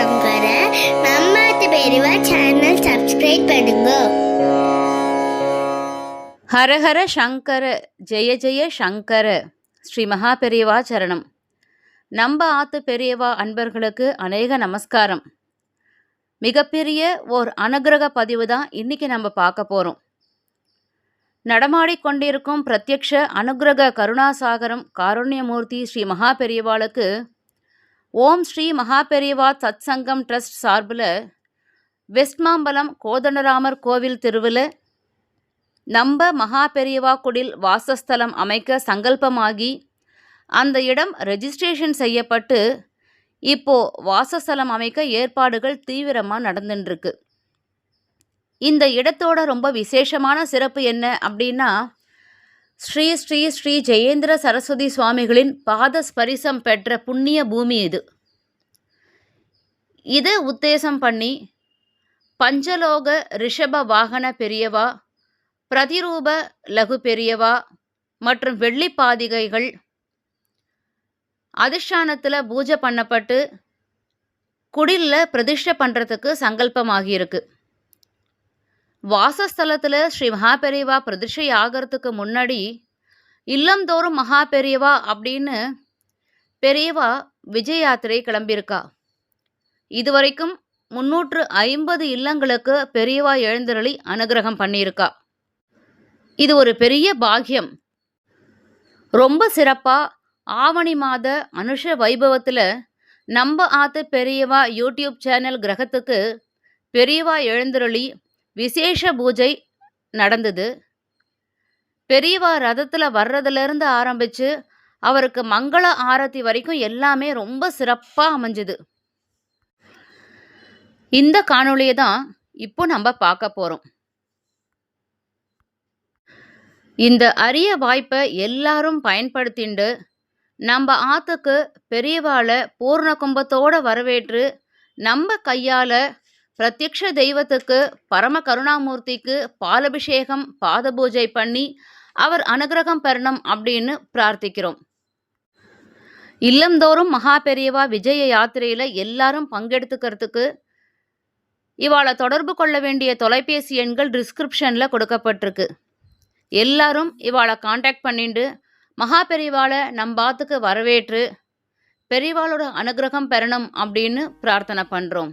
சங்கர மம்மாத்து பெரியவா channel subscribe பண்ணுங்க ஹரஹர சங்கர ஜெய ஜெய சங்கர ஸ்ரீ மகா பெரியவா சரணம் நம்ம ஆத்து பெரியவா அன்பர்களுக்கு அநேக நமஸ்காரம் மிகப்பெரிய ஓர் அனுகிரக பதிவு தான் இன்றைக்கி நம்ம பார்க்க போகிறோம் நடமாடிக்கொண்டிருக்கும் பிரத்யக்ஷ அனுகிரக கருணாசாகரம் காருண்யமூர்த்தி ஸ்ரீ மகா பெரியவாளுக்கு ஓம் ஸ்ரீ மகா பெரியவா சத் சங்கம் ட்ரஸ்ட் சார்பில் வெஸ்ட்மாம்பலம் கோதண்டராமர் கோவில் திருவில் நம்ப மகா பெரியவா குடில் வாசஸ்தலம் அமைக்க சங்கல்பமாகி அந்த இடம் ரெஜிஸ்ட்ரேஷன் செய்யப்பட்டு இப்போ வாசஸ்தலம் அமைக்க ஏற்பாடுகள் தீவிரமாக நடந்துட்டுருக்கு இந்த இடத்தோட ரொம்ப விசேஷமான சிறப்பு என்ன அப்படின்னா ஸ்ரீ ஸ்ரீ ஸ்ரீ ஜெயேந்திர சரஸ்வதி சுவாமிகளின் பாத ஸ்பரிசம் பெற்ற புண்ணிய பூமி இது. இதை உத்தேசம் பண்ணி பஞ்சலோக ரிஷப வாகன பெரியவா பிரதிரூப லகு பெரியவா மற்றும் வெள்ளிப்பாதிகைகள் அதிஷ்டானத்தில் பூஜை பண்ணப்பட்டு குடில்ல பிரதிஷ்டை பண்ணுறதுக்கு சங்கல்பமாகியிருக்கு. வாசஸ்தலத்தில் ஸ்ரீ மகாபெரியவா பிரதிஷ்டை ஆகிறதுக்கு முன்னாடி இல்லந்தோறும் மகாபெரியவா அப்படின்னு பெரியவா விஜய யாத்திரை கிளம்பியிருக்கா. இதுவரைக்கும் முன்னூற்று ஐம்பது இல்லங்களுக்கு பெரியவா எழுந்தருளி அனுகிரகம் பண்ணியிருக்கா. இது ஒரு பெரிய பாக்கியம். ரொம்ப சிறப்பாக ஆவணி மாத அனுஷ வைபவத்தில் நம்ம ஆத்து பெரியவா யூடியூப் சேனல் கிரகத்துக்கு பெரியவா எழுந்தருளி விசேஷ பூஜை நடந்தது. பெரியவா ரதத்தில் வர்றதுலேருந்து ஆரம்பித்து அவருக்கு மங்கள ஆரத்தி வரைக்கும் எல்லாமே ரொம்ப சிறப்பாக அமைஞ்சுது. இந்த காணொளியை தான் இப்போ நம்ம பார்க்க போகிறோம் இந்த அரிய வாய்ப்பை எல்லாரும் பயன்படுத்திண்டு நம்ம ஆத்துக்கு பெரியவாளை பூர்ண கும்பத்தோடு வரவேற்று நம்ம கையால் பிரத்யக்ஷ தெய்வத்துக்கு பரம கருணாமூர்த்திக்கு பாலபிஷேகம் பாத பூஜை பண்ணி அவர் அனுகிரகம் பெறணும் அப்படின்னு பிரார்த்திக்கிறோம். இல்லந்தோறும் மகா பெரியவா விஜய யாத்திரையில் எல்லாரும் பங்கெடுத்துக்கிறதுக்கு இவாளை தொடர்பு கொள்ள வேண்டிய தொலைபேசி எண்கள் டிஸ்கிரிப்ஷனில் கொடுக்கப்பட்டிருக்கு. எல்லாரும் இவாளை காண்டாக்ட் பண்ணிட்டு மகா பெரியவாளை நம் பாத்துக்கு வரவேற்று பெரியவாளோட அனுகிரகம் பெறணும் அப்படின்னு பிரார்த்தனை பண்ணுறோம்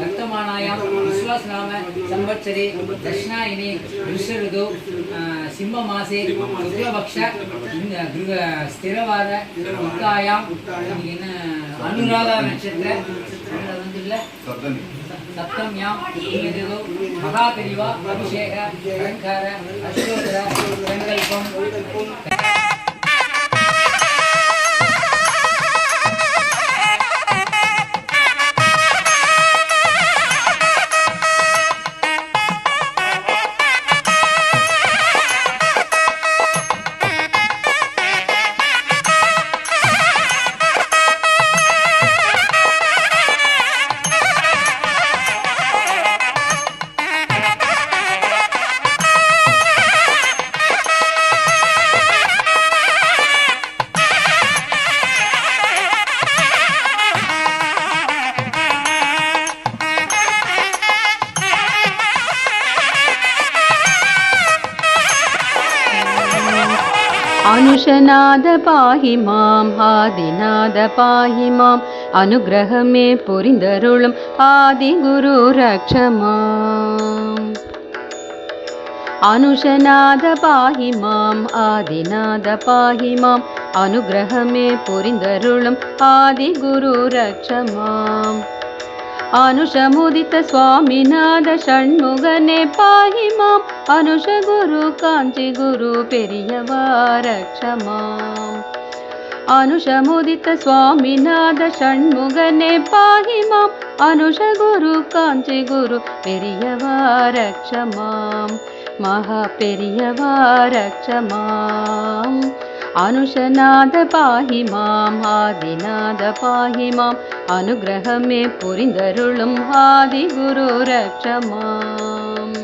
वर्तमानायां विश्वासनाम संवत्सरे दक्षिणायने विश्वऋतौ सिंहमासे शुक्लपक्ष स्थिरवाद युक्तायां अनुराधा नक्षत्र சப்தம்யாம் இங்கேதோ மகாபெரிவா அபிஷேக அலங்கார அஷ்டோத்தர சங்கல்பம் ஆதிநாத பாகி மாம் ஆதிநாத பாகி மாம். அனுகிரகமே புரிந்தருளும் ஆதி குரு ரக்ஷமாம் அனுஷநாத பாகி மாம் ஆதிநாத பாகி மாம். அனுகிரகமே புரிந்தருளும் ஆதி குரு ரக்ஷமாம் அனுஷமுதித்த சுவாமிநாத ஷண்முகனே பாயிமாம் அனுஷ குரு காஞ்சி குரு பெரியவாரக்ஷமாம் அனுஷமுதித்த சுவாமிநாத ஷண்முகனே பாகிமாம் அனுஷகுரு காஞ்சி குரு பெரியவாரக்ஷமாம் மகா பெரியவாரக்ஷமாம் அனுஷநாத பாஹி மாம் ஆதிநாத பாஹி மாம் அனுகிரகமே புரிந்தருளும் ஆதி குரு ரட்சமாம்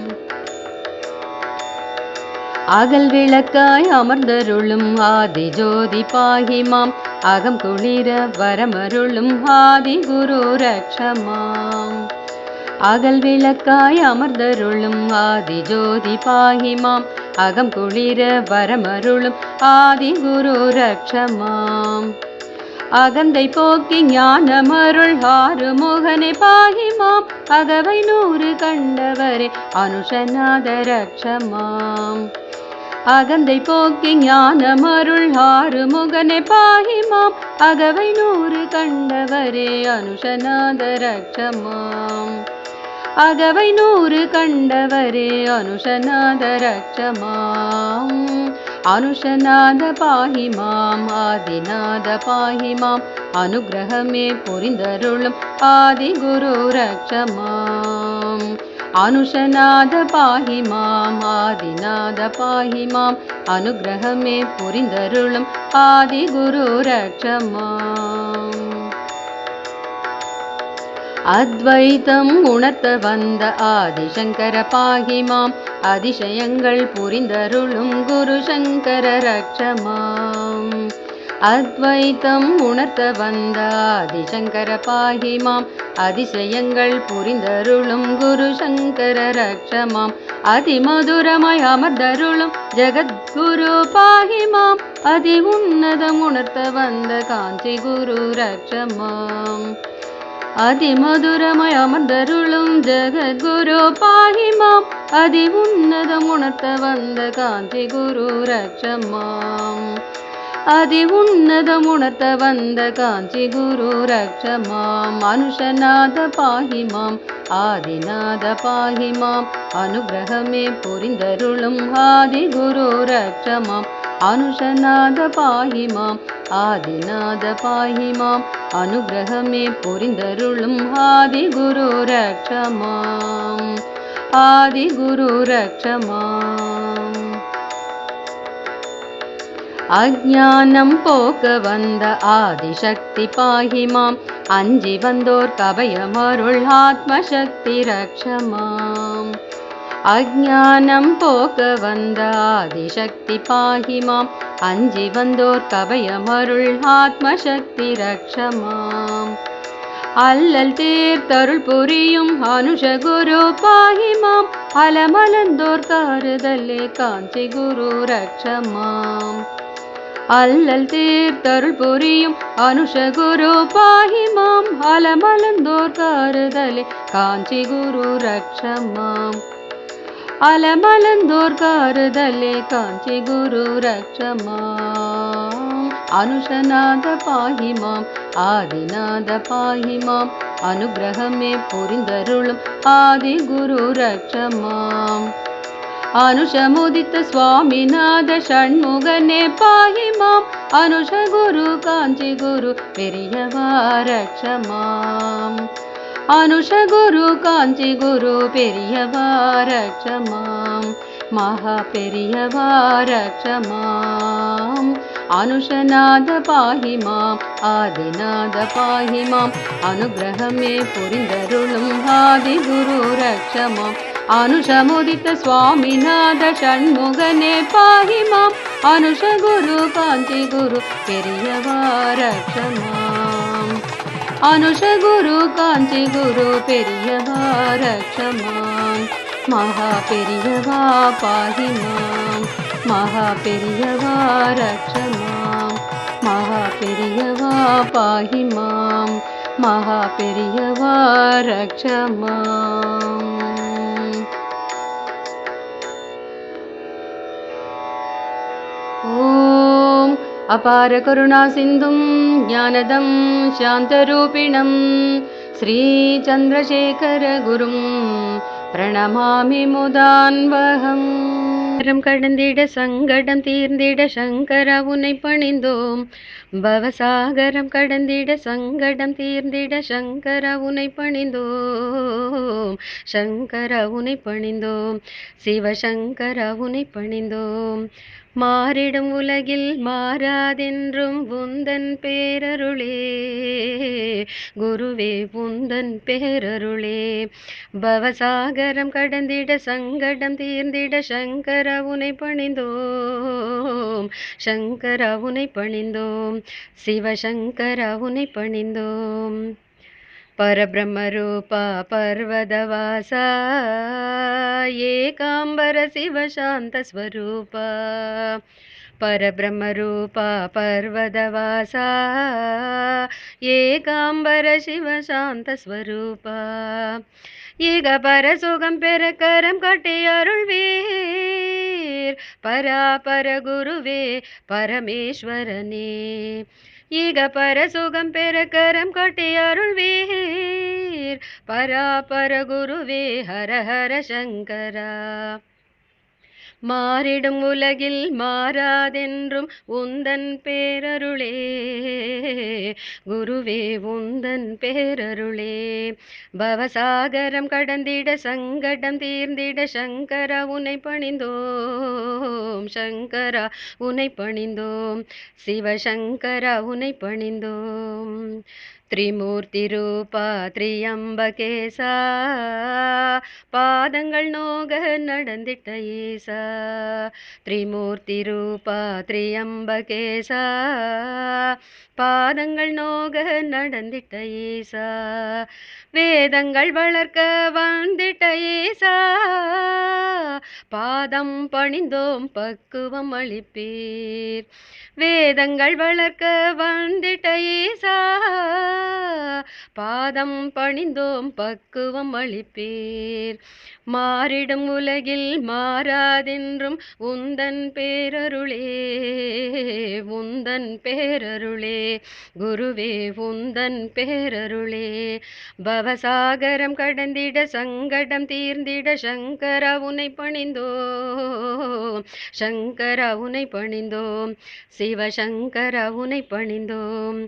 அகல் விளக்காய் அமர்ந்தருளும் ஆதி ஜோதி பாஹி மாம் அகம் குளிர வரமருளும் ஆதி குரு ரட்சமாம் அகல் விளக்காய் அமர்ந்தருளும் ஆதி ஜோதி பாஹிமாம் அகம் குளிர வரமருளும் ஆதி குரு ரக்ஷமாம். அகந்தை போக்கி ஞானமருள் ஆறு முகனை பாகிமாம். அகவை நூறு கண்டவரே அனுஷநாத ரக்ஷமாம். அகந்தை போக்கி ஞானமருள் ஆறு முகனை பாகிமாம். அகவை நூறு கண்டவரே அனுஷநாத ரக்ஷமாம். அகவை நூறு கண்டவரே அனுஷநாத ரக்ஷமாம் அனுஷநாத பாஹிமாம் ஆதிநாத பாஹிமாம் அனுகிரகமே புரிந்தருளும் ஆதி குரு ரக்ஷமாம் அனுஷநாத பாஹிமாம் ஆதிநாத பாஹிமாம் அனுகிரகமே புரிந்தருளும் ஆதி குரு ரக்ஷமாம் அத்வைதம் உணர்த்த வந்த ஆதிசங்கர பாகிமாம் அதிசயங்கள் புரிந்தருளும் குரு சங்கர ரக்ஷமாம் அத்வைதம் உணர்த்த வந்த ஆதிசங்கர பாகிமாம் அதிசயங்கள் புரிந்தருளும் குரு சங்கர ரக்ஷமாம் அதிமதுரமாய் அமர்ந்தருளும் ஜெகத்குரு பாகிமாம் அதி உன்னதம் உணர்த்த வந்த காஞ்சி குரு ரக்ஷமாம் அதிமதுரமாய் அமர்ந்தருளும் ஜெகத்குரு பாகிமாம். அதி உன்னதம் உணர்த்த வந்த காந்தி குரு ரக்ஷமாம். அதி உன்னதம் உணர்த்த வந்த காஞ்சி குரு ரக்ஷமாம். அனுஷநாத பாகிமாம் ஆதிநாத பாகிமாம். அனுகிரகமே புரிந்தருளும் ஆதி குரு ரக்ஷமாம். அனுஷநாத பாயிமாம் ஆதிநாத பாயிமாம் அனுகிரகமே புரிந்தருளும் ஆதி குரு ரக்ஷமாம் ஆதி குரு ரக்ஷமாம் அஜானம் போக்க வந்த ஆதிசக்தி பாயிமாம் அஞ்சி வந்தோர் கபயமருள் ஆத்மசக்தி ரக்ஷமாம் அஜானம் போக்க வந்த ஆதிசக்தி பாஹி அஞ்சி வந்தோர் கபயமருள் ஆத்மசக்தி ரக்ஷமாம் அல்லல் தீர்த்தருள் புரியும் அனுஷ குரு பாஹிமாம் அலமலந்தோர் காருதல்லே காஞ்சி குரு ரக்ஷமாம் அல்லல் தீர்த்தருள் புரியும் அனுஷ குரு மாம். அலமலந்தோர் காருதலே காஞ்சி குரு ரக்ஷமாம் அலமலந்தோர் காருதலே காஞ்சி குரு ரக்ஷமாம் அனுஷநாத பாஹிமாம் ஆதிநாத பாஹிமாம் அனுகிரகமே புரிந்தருளும் ஆதி குரு ரக்ஷமாம் அனுஷமுதித்த சுவாமிநாத ஷண்முகனே பாஹிமாம் அனுஷ குரு காஞ்சி குரு பெரியவா ரக்ஷமாம் அனுஷ குரு காஞ்சி குரு பெரியவா ரக்ஷமாம் மகா பெரியவா ரக்ஷமாம் அனுஷநாத பாஹிமாம் ஆதிநாத பாஹிமாம் அனுகிரகமே புரிந்தருளும் ஆதி குரு ரக்ஷமாம் அனுஷமுதித்த சுவாமிநாத ஷண்முகனே பாஹிமாம் அனுஷ குரு காஞ்சி குரு பெரியவா ரக்ஷமாம் அனுஷ குரு காஞ்சி குரு பெரியவா ரக்ஷமாம் மகா பெரியவா பாஹி மகா பெரியவா ரக்ஷமாம் மகா பெரியவா பாஹி மகா பெரியவா ரக்ஷமாம் ஓ अपारकरुणासिन्धुं ज्ञानदं शान्तरूपिणं श्रीचन्द्रशेखरगुरुं प्रणमामि मुदान्वहम् கரம் கடந்திட சங்கடம் தீர்ந்திட சங்கர உனை பணிந்தோம். பவசாகரம் கடந்திட சங்கடம் தீர்ந்திட சங்கர உனை பணிந்தோம். சங்கர உனை பணிந்தோம். சிவசங்கர உனை பணிந்தோம். மாறிடும் உலகில் மாறாதென்றும் உந்தன் பேரருளே. குருவே உந்தன் பேரருளே. பவசாகரம் கடந்திட சங்கடம் தீர்ந்திட சங்கர णिन्दो शङ्करा उनि पणिन्दो शिव शङ्करा उनि पणिन्दो परब्रह्मरूपा पर्वत वासा एकाम्बर शिव शान्तस्वरूपाब्रह्मरूपा पर्वत वासा ஈக ஏக பரசுகம் பெற கரம் காட்டி அருள்வீர். பராபர குருவே பரமேஸ்வரனே. ஈக பரசுகம் பெற கரம் கட்டி அருள்வீர். பராபர குருவே ஹர ஹர சங்கரா. மாறிடும் உலகில் மாறாதென்றும் உந்தன் பேரருளே. குருவே உந்தன் பேரருளே. பவசாகரம் கடந்திட சங்கடம் தீர்ந்திட சங்கர உனை பணிந்தோம். சங்கரா உனை பணிந்தோம். சிவசங்கரா உனை பணிந்தோம். த்ரிமூர்த்தி ரூபா திரியம்பகேசா பாதங்கள் நோக நடந்திட்ட ஈசா த்ரிமூர்த்தி ரூபா திரியம்பகேசா பாதங்கள் நோக நடந்திட்ட ஈசா வேதங்கள் வளர்க்க வந்திட்ட ஈசா பாதம் பணிந்தோம் பக்குவம் அளிப்பீர் வேதங்கள் வளர்க்க வந்திட்ட ஈசா பாதம் பணிந்தோம் பக்குவம் அளிப்பீர். மாறிடும் உலகில் மாறாதென்றும் உந்தன் பேரருளே உந்தன் பேரருளே குருவே உந்தன் பேரருளே. பவசாகரம் கடந்திட சங்கடம் தீர்ந்திட சங்கர உனை பணிந்தோம் சங்கர உனை பணிந்தோம் சிவசங்கர உனை பணிந்தோம்.